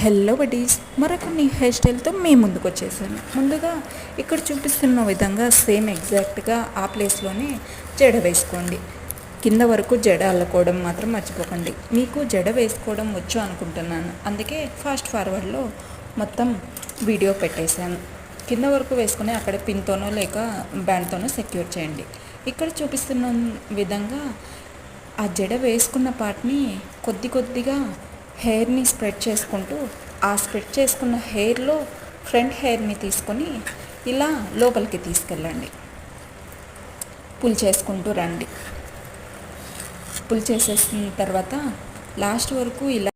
Hello buddies మరొకరిని hair స్టైల్తో మేము ముందుకు వచ్చేసాను. ముందుగా ఇక్కడ చూపిస్తున్న విధంగా సేమ్ ఎగ్జాక్ట్గా ఆ ప్లేస్లోనే జడ వేసుకోండి. కింద వరకు జడ అల్లుకోవడం మాత్రం మర్చిపోకండి. మీకు జడ వేసుకోవడం వచ్చు అనుకుంటున్నాను. అందుకే ఫాస్ట్ ఫార్వర్డ్లో మొత్తం వీడియో పెట్టేశాను. కింద వరకు వేసుకుని అక్కడ పిన్తోనో లేక బ్యాండ్తోనో సెక్యూర్ చేయండి. ఇక్కడ చూపిస్తున్న విధంగా ఆ జడ వేసుకున్న పార్ట్ని కొద్ది కొద్దిగా హెయిర్ని స్ప్రెడ్ చేసుకుంటూ ఆ స్ప్రెడ్ చేసుకున్న హెయిర్లో ఫ్రంట్ హెయిర్ని తీసుకొని ఇలా లోపలికి తీసుకెళ్ళండి. పుల్ చేసుకుంటూ రండి. పుల్ చేసేసిన తర్వాత లాస్ట్ వరకు ఇలా